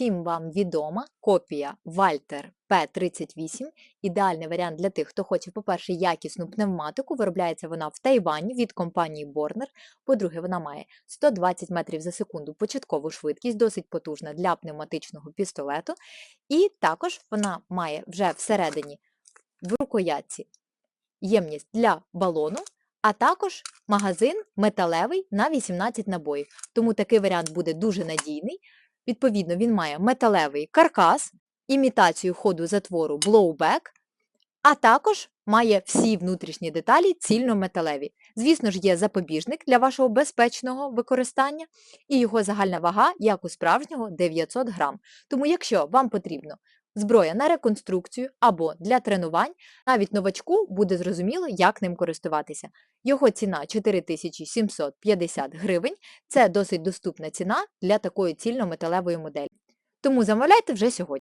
всім вам відома копія Walter P38. Ідеальний варіант для тих, хто хоче, по-перше, якісну пневматику. Виробляється вона в Тайвані від компанії Borner. По-друге, вона має 120 метрів за секунду початкову швидкість, досить потужна для пневматичного пістолету. І також вона має вже всередині в рукоятці ємність для балону, а також магазин металевий на 18 набоїв. Тому такий варіант буде дуже надійний. Відповідно, він має металевий каркас, імітацію ходу затвору blowback, а також має всі внутрішні деталі цільнометалеві. Звісно ж, є запобіжник для вашого безпечного використання, і його загальна вага, як у справжнього, 900 грам. Тому, якщо вам потрібно зброя на реконструкцію або для тренувань, навіть новачку буде зрозуміло, як ним користуватися. Його ціна 4750 гривень. Це досить доступна ціна для такої цільно-металевої моделі. Тому замовляйте вже сьогодні.